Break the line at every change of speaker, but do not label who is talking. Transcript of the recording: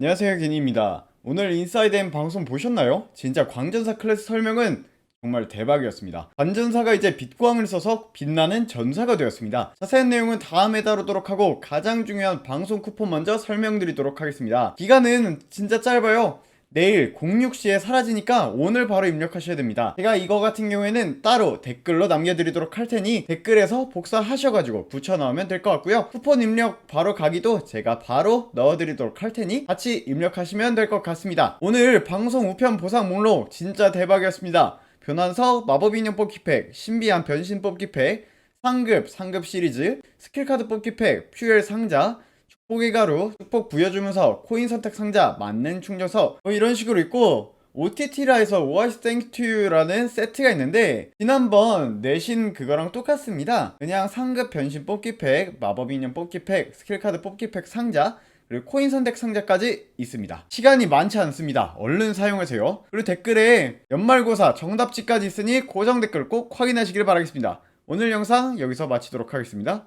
안녕하세요 개니입니다. 오늘 인사이드 M 방송 보셨나요? 진짜 광전사 클래스 설명은 정말 대박이었습니다. 광전사가 이제 빛광을 써서 빛나는 전사가 되었습니다. 자세한 내용은 다음에 다루도록 하고 가장 중요한 방송 쿠폰 먼저 설명드리도록 하겠습니다. 기간은 진짜 짧아요 내일 06시에 사라지니까 오늘 바로 입력하셔야 됩니다. 제가 이거 같은 경우에는 따로 댓글로 남겨드리도록 할 테니 댓글에서 복사하셔가지고 붙여 넣으면 될 것 같고요. 쿠폰 입력 바로 가기도 제가 바로 넣어드리도록 할 테니 같이 입력하시면 될 것 같습니다. 오늘 방송 우편 보상 목록 진짜 대박이었습니다. 변환석 마법인형 뽑기팩, 신비한 변신 뽑기팩, 상급, 상급 시리즈, 스킬카드 뽑기팩, 퓨엘 상자, 축복의 가루, 축복 부여주면서 코인 선택 상자, 맞는 충전서 뭐 이런 식으로 있고 OTT라에서 오아시스 땡큐라는 세트가 있는데 지난번 내신 그거랑 똑같습니다. 그냥 상급 변신 뽑기 팩, 마법 인형 뽑기 팩, 스킬 카드 뽑기 팩 상자 그리고 코인 선택 상자까지 있습니다. 시간이 많지 않습니다. 얼른 사용하세요. 그리고 댓글에 연말고사 정답지까지 있으니 고정 댓글 꼭 확인하시길 바라겠습니다. 오늘 영상 여기서 마치도록 하겠습니다.